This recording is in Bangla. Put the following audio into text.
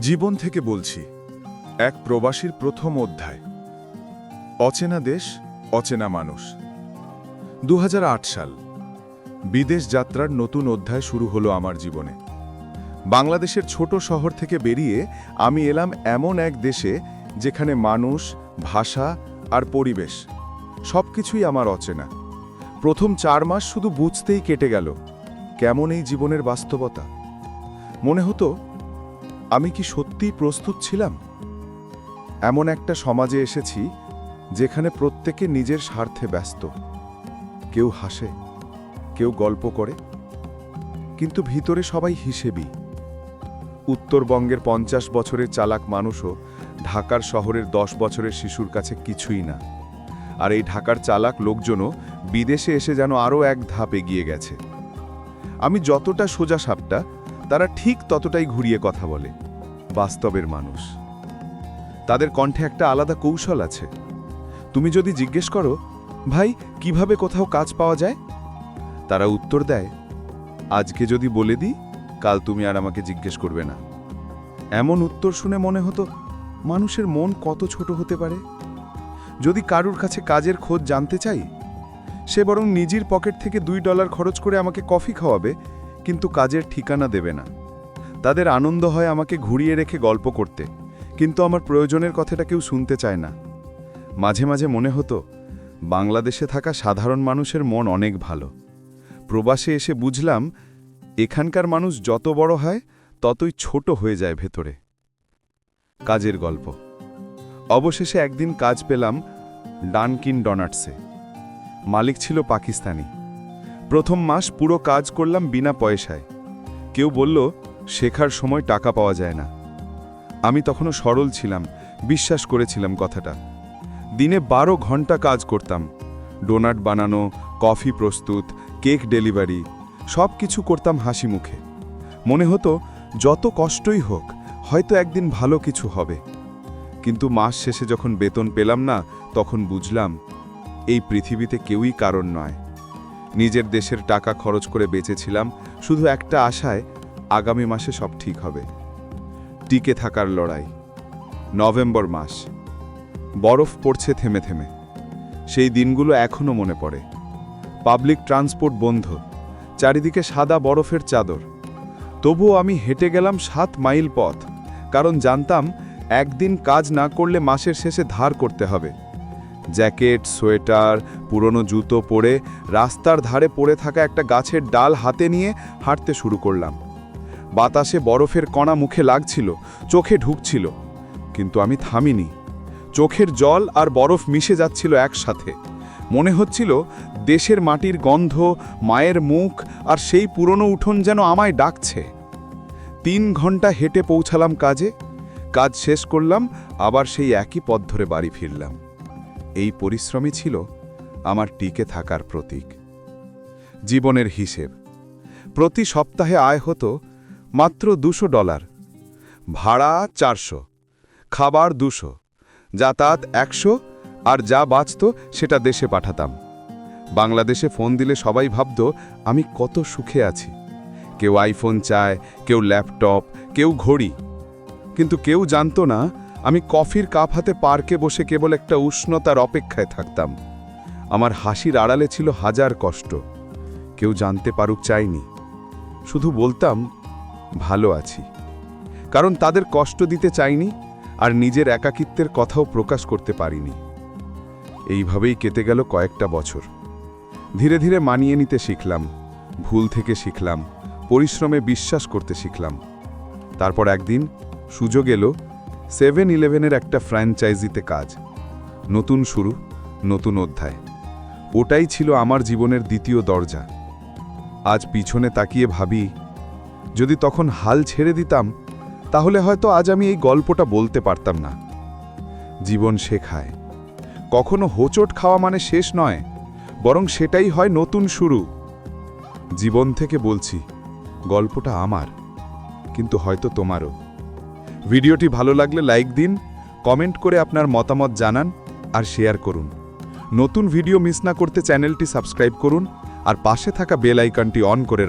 জীবন থেকে বলছি, এক প্রবাসীর প্রথম অধ্যায়। অচেনা দেশ, অচেনা মানুষ। দু হাজার আট সাল, বিদেশ যাত্রার নতুন অধ্যায় শুরু হলো আমার জীবনে। বাংলাদেশের ছোট শহর থেকে বেরিয়ে আমি এলাম এমন এক দেশে যেখানে মানুষ, ভাষা আর পরিবেশ সবকিছুই আমার অচেনা। প্রথম চার মাস শুধু বুঝতেই কেটে গেল, কেমন এই জীবনের বাস্তবতা। মনে হতো আমি কি সত্যিই প্রস্তুত ছিলাম? এমন একটা সমাজে এসেছি যেখানে প্রত্যেকে নিজের স্বার্থে ব্যস্ত। কেউ হাসে, কেউ গল্প করে, কিন্তু ভিতরে সবাই হিসেবি। উত্তরবঙ্গের পঞ্চাশ বছরের চালাক মানুষও ঢাকার শহরের দশ বছরের শিশুর কাছে কিছুই না। আর এই ঢাকার চালাক লোকজনও বিদেশে এসে যেন আরও এক ধাপ এগিয়ে গেছে। আমি যতটা সোজা সাপটা তারা ঠিক ততটাই ঘুরিয়ে কথা বলে, বাস্তবের মানুষ। তাদের কণ্ঠে একটা আলাদা কৌশল আছে। তুমি যদি জিজ্ঞেস করো, ভাই, কীভাবে কোথাও কাজ পাওয়া যায়? তারা উত্তর দেয়, আজকে যদি বলে দিই, কাল তুমি আর আমাকে জিজ্ঞেস করবে না। এমন উত্তর শুনে মনে হতো, মানুষের মন কত ছোট হতে পারে। যদি কারুর কাছে কাজের খোঁজ জানতে চাই, সে বরং নিজের পকেট থেকে দুই ডলার খরচ করে আমাকে কফি খাওয়াবে কিন্তু কাজের ঠিকানা দেবে না। তাদের আনন্দ হয় আমাকে ঘুরিয়ে রেখে গল্প করতে, কিন্তু আমার প্রয়োজনের কথাটা কেউ শুনতে চায় না। মাঝে মাঝে মনে হতো, বাংলাদেশে থাকা সাধারণ মানুষের মন অনেক ভালো। প্রবাসে এসে বুঝলাম, এখানকার মানুষ যত বড় হয়, ততই ছোট হয়ে যায় ভেতরে। কাজের গল্প। অবশেষে একদিন কাজ পেলাম ডানকিন ডনাটসে। মালিক ছিল পাকিস্তানি। প্রথম মাস পুরো কাজ করলাম বিনা পয়সায়। কেউ বলল, শেখার সময় টাকা পাওয়া যায় না। আমি তখনও সরল ছিলাম, বিশ্বাস করেছিলাম কথাটা। দিনে বারো ঘণ্টা কাজ করতাম। ডোনাট বানানো, কফি প্রস্তুত, কেক ডেলিভারি সব কিছু করতাম হাসি মুখে। মনে হতো, যত কষ্টই হোক, হয়তো একদিন ভালো কিছু হবে। কিন্তু মাস শেষে যখন বেতন পেলাম না, তখন বুঝলাম, এই পৃথিবীতে কেউই কারণ নয়। নিজের দেশের টাকা খরচ করে বেঁচেছিলাম, শুধু একটা আশায় আগামী মাসে সব ঠিক হবে। টিকে থাকার লড়াই। নভেম্বর মাস। বরফ পড়ছে থেমে থেমে। সেই দিনগুলো এখনও মনে পড়ে। পাবলিক ট্রান্সপোর্ট বন্ধ। চারিদিকে সাদা বরফের চাদর। তবুও আমি হেঁটে গেলাম সাত মাইল পথ, কারণ জানতাম একদিন কাজ না করলে মাসের শেষে ধার করতে হবে। জ্যাকেট, সোয়েটার, পুরনো জুতো পরে রাস্তার ধারে পড়ে থাকা একটা গাছের ডাল হাতে নিয়ে হাঁটতে শুরু করলাম। বাতাসে বরফের কণা মুখে লাগছিল, চোখে ঢুকছিল, কিন্তু আমি থামিনি। চোখের জল আর বরফ মিশে যাচ্ছিল একসাথে। মনে হচ্ছিল দেশের মাটির গন্ধ, মায়ের মুখ আর সেই পুরনো উঠোন যেন আমায় ডাকছে। তিন ঘণ্টা হেঁটে পৌঁছালাম কাজে। কাজ শেষ করলাম, আবার সেই একই পথ ধরে বাড়ি ফিরলাম। এই পরিশ্রমই ছিল আমার টিকে থাকার প্রতীক। জীবনের হিসেব। প্রতি সপ্তাহে আয় হতো মাত্র দুশো ডলার। ভাড়া চারশো। খাবার দুশো। যাতায়াত একশো আর যা বাঁচত সেটা দেশে পাঠাতাম। বাংলাদেশে ফোন দিলে সবাই ভাবত, আমি কত সুখে আছি। কেউ আইফোন চায়, কেউ ল্যাপটপ, কেউ ঘড়ি। কিন্তু কেউ জানতো না আমি কফির কাপ হাতে পার্কে বসে কেবল একটা উষ্ণতার অপেক্ষায় থাকতাম। আমার হাসির আড়ালে ছিল হাজার কষ্ট। কেউ জানতে পারুক চাইনি। শুধু বলতাম, ভালো আছি। কারণ তাদের কষ্ট দিতে চাইনি আর নিজের একাকিত্বের কথাও প্রকাশ করতে পারিনি। এইভাবেই কেটে গেল কয়েকটা বছর। ধীরে ধীরে মানিয়ে নিতে শিখলাম, ভুল থেকে শিখলাম, পরিশ্রমে বিশ্বাস করতে শিখলাম। তারপর একদিন সুযোগ এলো সেভেন ইলেভেনের একটা ফ্র্যাঞ্চাইজিতে কাজ। নতুন শুরু, নতুন অধ্যায়। ওটাই ছিল আমার জীবনের দ্বিতীয় দরজা। আজ পিছনে তাকিয়ে ভাবি, যদি তখন হাল ছেড়ে দিতাম, তাহলে হয়তো আজ আমি এই গল্পটা বলতে পারতাম না। জীবন শেখায়। কখনো হোচট খাওয়া মানে শেষ নয়, বরং সেটাই হয় নতুন শুরু। জীবন থেকে বলছি, গল্পটা আমার, কিন্তু হয়তো তোমারও। ভিডিওটি ভালো লাগলে লাইক দিন, কমেন্ট করে আপনার মতামত জানান আর শেয়ার করুন। নতুন ভিডিও মিস না করতে চ্যানেলটি সাবস্ক্রাইব করুন আর পাশে থাকা বেল আইকনটি অন করে রাখুন।